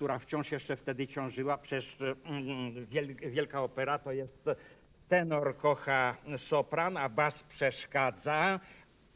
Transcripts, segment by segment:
która wciąż jeszcze wtedy ciążyła. Przecież wiel, wielka opera to jest tenor kocha sopran, a bas przeszkadza.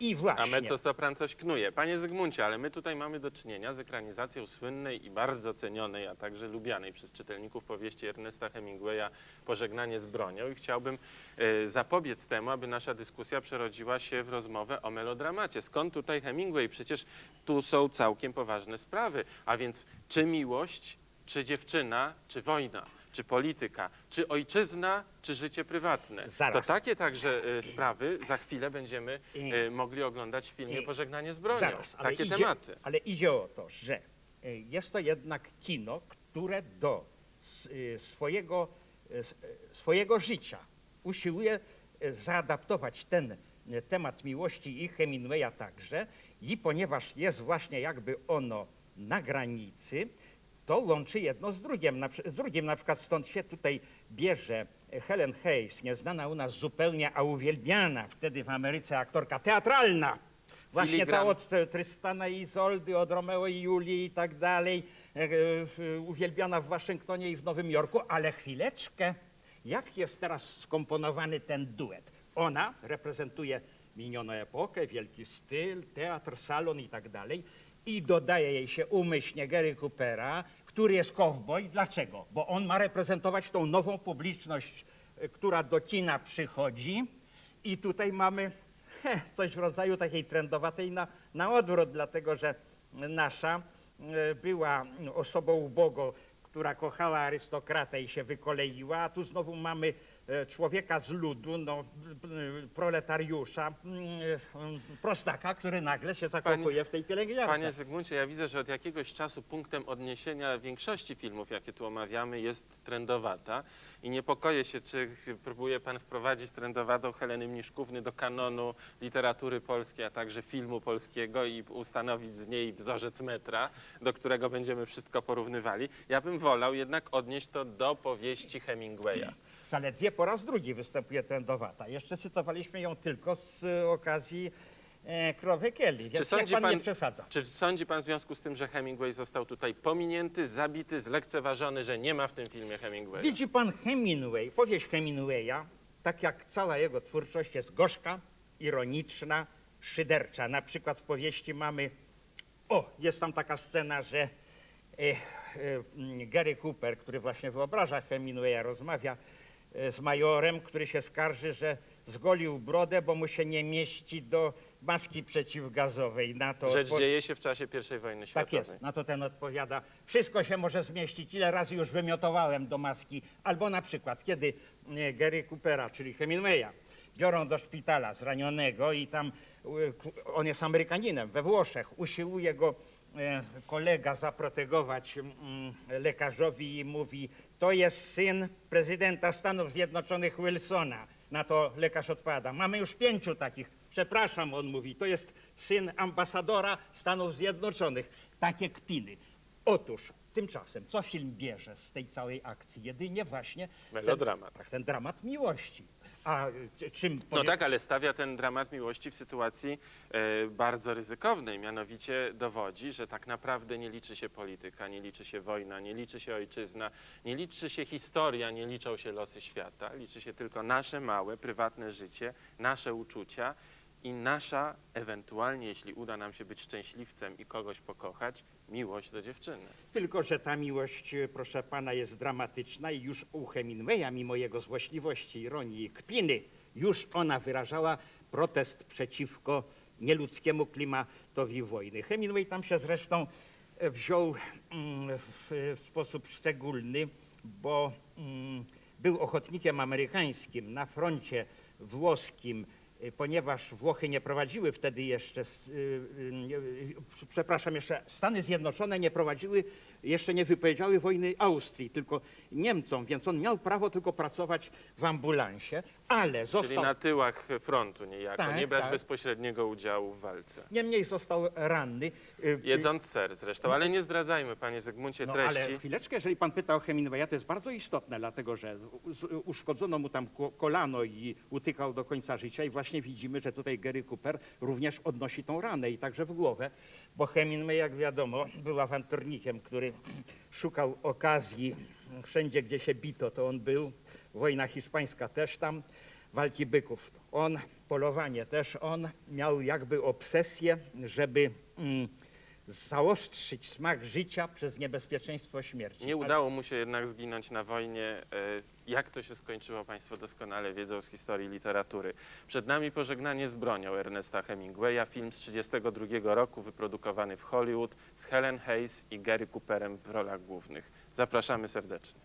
I właśnie. A mezzosopran coś knuje. Panie Zygmuncie, ale my tutaj mamy do czynienia z ekranizacją słynnej i bardzo cenionej, a także lubianej przez czytelników powieści Ernesta Hemingwaya Pożegnanie z bronią i chciałbym e, zapobiec temu, aby nasza dyskusja przerodziła się w rozmowę o melodramacie. Skąd tutaj Hemingway? Przecież tu są całkiem poważne sprawy. A więc czy miłość, czy dziewczyna, czy wojna? Czy polityka, czy ojczyzna, czy życie prywatne? Zaraz. To takie także e, sprawy za chwilę będziemy I- e, mogli oglądać w filmie I- Pożegnanie z bronią. Zaraz, ale Takie idzie, tematy. Ale idzie o to, że e, jest to jednak kino, które do s- e, swojego, e, s- e, swojego życia usiłuje e, zaadaptować ten e, temat miłości i Hemingwaya także i ponieważ jest właśnie jakby ono na granicy, to łączy jedno z drugim. Z drugim na przykład stąd się tutaj bierze Helen Hayes, nieznana u nas zupełnie, a uwielbiana wtedy w Ameryce aktorka teatralna. Właśnie ta od e, Trystana i Izoldy, od Romeo i Julii i tak dalej, e, uwielbiana w Waszyngtonie i w Nowym Jorku, ale chwileczkę, jak jest teraz skomponowany ten duet? Ona reprezentuje minioną epokę, wielki styl, teatr, salon i tak dalej i dodaje jej się umyślnie Gary Coopera, który jest cowboy. Dlaczego? Bo on ma reprezentować tą nową publiczność, e, która do kina przychodzi i tutaj mamy he, coś w rodzaju takiej trendowatej na, na odwrót, dlatego że nasza e, była osobą ubogą, która kochała arystokratę i się wykoleiła, a tu znowu mamy człowieka z ludu, no, e, proletariusza, mm, e, prostaka, który nagle się zakochuje w tej pielęgniarce. Panie Zygmuncie, ja widzę, że od jakiegoś czasu punktem odniesienia większości filmów, jakie tu omawiamy, jest trendowata. I niepokoję się, czy próbuje pan wprowadzić trendowatą Heleny Mniszkówny do kanonu literatury polskiej, a także filmu polskiego i ustanowić z niej wzorzec metra, do którego będziemy wszystko porównywali. Ja bym wolał jednak odnieść to do powieści Hemingwaya. Zaledwie po raz drugi występuje trendowata. Jeszcze cytowaliśmy ją tylko z e, okazji e, Krowy Kelly, więc niech pan, nie przesadza. Czy sądzi pan w związku z tym, że Hemingway został tutaj pominięty, zabity, zlekceważony, że nie ma w tym filmie Hemingwaya? Widzi pan Hemingway, powieść Hemingwaya, tak jak cała jego twórczość jest gorzka, ironiczna, szydercza. Na przykład w powieści mamy, o, jest tam taka scena, że e, e, Gary Cooper, który właśnie wyobraża Hemingwaya, rozmawia z majorem, który się skarży, że zgolił brodę, bo mu się nie mieści do maski przeciwgazowej. Na to Rzecz odpo- dzieje się w czasie I wojny tak światowej. jest. Na to ten odpowiada, wszystko się może zmieścić, ile razy już wymiotowałem do maski. Albo na przykład, kiedy e, Gary Coopera, czyli Hemingwaya, biorą do szpitala zranionego i tam, e, ku- on jest Amerykaninem, we Włoszech, usiłuje go e, kolega zaprotegować mm, lekarzowi i mówi, to jest syn prezydenta Stanów Zjednoczonych Wilsona. Na to lekarz odpowiada, mamy już pięciu takich. Przepraszam, on mówi, to jest syn ambasadora Stanów Zjednoczonych. Takie kpiny. Otóż tymczasem, co film bierze z tej całej akcji? Jedynie właśnie Melodramat. Ten, tak, ten dramat miłości. A y, czym No powie- tak, ale stawia ten dramat miłości w sytuacji e, bardzo ryzykownej. Mianowicie dowodzi, że tak naprawdę nie liczy się polityka, nie liczy się wojna, nie liczy się ojczyzna, nie liczy się historia, nie liczą się losy świata. Liczy się tylko nasze małe, prywatne życie, nasze uczucia i nasza, ewentualnie, jeśli uda nam się być szczęśliwcem i kogoś pokochać, miłość do dziewczyny. Tylko, że ta miłość, y, proszę pana, jest dramatyczna i już u Hemingwaya, mimo jego złośliwości, ironii i kpiny, już ona wyrażała protest przeciwko nieludzkiemu klimatowi wojny. Hemingway tam się zresztą e, wziął mm, w, sposób szczególny, bo mm, był ochotnikiem amerykańskim na froncie włoskim, ponieważ Włochy nie prowadziły wtedy jeszcze, y, y, y, przepraszam, jeszcze Stany Zjednoczone nie prowadziły, jeszcze nie wypowiedziały wojny Austrii, tylko Niemcom, więc on miał prawo tylko pracować w ambulansie, ale Czyli został, na tyłach frontu niejako, Tak, nie brać tak. bezpośredniego bezpośredniego udziału w walce. niemniej został ranny. y, Jedząc ser zresztą, ale nie zdradzajmy, panie Zygmuncie, No treści. ale chwileczkę, jeżeli pan pyta o Hemingwaya, to jest bardzo istotne, dlatego że u- z- uszkodzono mu tam ko- kolano i utykał do końca życia i właśnie widzimy, że tutaj Gary Cooper również odnosi tą ranę i także w głowę. Bo Hemingway, jak wiadomo, był awanturnikiem, który szukał okazji. Wszędzie, gdzie się bito, to on był. Wojna hiszpańska też tam, walki byków. On, polowanie też on. Miał jakby obsesję, żeby mm, zaostrzyć smak życia przez niebezpieczeństwo śmierci. Nie udało mu się jednak zginąć na wojnie. E, Jak to się skończyło, Państwo doskonale wiedzą z historii literatury. Przed nami Pożegnanie z bronią Ernesta Hemingwaya, film z 1932 roku, wyprodukowany w Hollywood z Helen Hayes i Gary Cooperem w rolach głównych. Zapraszamy serdecznie.